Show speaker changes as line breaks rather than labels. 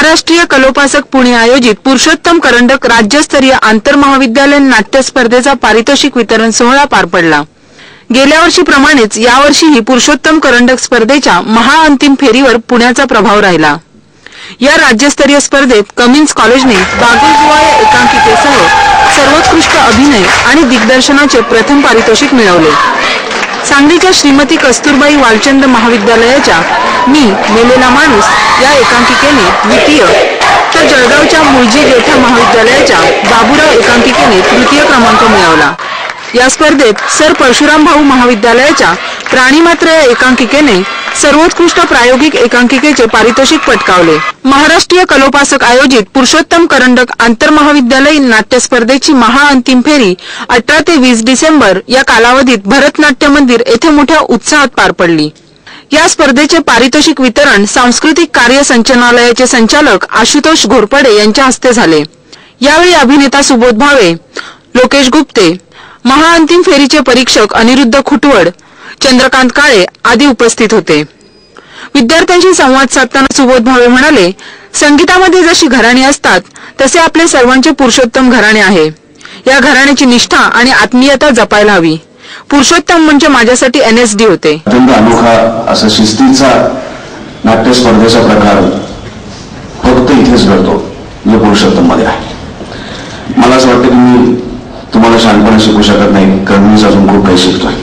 महाराष्ट्रीय कलोपासक पुणे आयोजित पुरुषोत्तम करंडक राज्यस्तरीय आंतरमहाविद्यालयीन नाट्य स्पर्धेचा पारितोषिक वितरण सोहळा पार पडला. गेल्या वर्षीप्रमाणेच यावर्षीही पुरुषोत्तम करंडक स्पर्धेच्या महाअंतिम फेरीवर पुण्याचा प्रभाव राहिला. या राज्यस्तरीय स्पर्धेत कमिन्स कॉलेजने बागुलबुवा या एकांकिकेसह सर्वोत्कृष्ट अभिनय आणि दिग्दर्शनाचे प्रथम पारितोषिक मिळवले. सांगलीच्या श्रीमती कस्तुरबाई वालचंद महाविद्यालयाच्या मी मेलेला माणूस या एकांकिकेने द्वितीय तर जळगावच्या मुळजी गेठा महाविद्यालयाच्या बाबुराव एकांकिकेने तृतीय क्रमांक मिळवला. या स्पर्धेत सर परशुराम भाऊ महाविद्यालयाच्या प्राणीमात्र या एकांकिकेने सर्वोत्कृष्ट प्रायोगिक एकांकिकेचे पारितोषिक पटकावले. महाराष्ट्रीय कलोपासक आयोजित पुरुषोत्तम करंडक आंतरमहाविद्यालयीन नाट्य स्पर्धेची महाअंतिम फेरी अठरा ते वीस डिसेंबर या कालावधीत भरतनाट्य मंदिर येथे मोठ्या उत्साहात पार पडली. या स्पर्धेचे पारितोषिक वितरण सांस्कृतिक कार्य संचालनालयाचे संचालक आशुतोष घोरपडे यांच्या हस्ते झाले. यावेळी अभिनेता सुबोध भावे लोकेश गुप्ते महाअंतिम फेरीचे परीक्षक अनिरुद्ध खुटवड चंद्रकांत काळे आदी उपस्थित होते. विद्यार्थ्यांशी संवाद साधताना सुबोध भावे म्हणाले संगीतामध्ये जशी घराणी असतात तसे आपले सर्वांचे पुरुषोत्तम घराणे आहे. या घराण्याची निष्ठा आणि आत्मीयता जपायला हवी. पुरुषोत्तम म्हणजे माझ्यासाठी एन एस डी होते.
अत्यंत अनोखा असा शिस्तीचा नाट्य स्पर्धेचा प्रकार फक्त इथेच घडतो जो पुरुषोत्तममध्ये आहे. मला असं वाटतं की मी तुम्हाला शहाणपणे शिकू शकत नाही कारण मीच अजून खूप काही शिकतोय.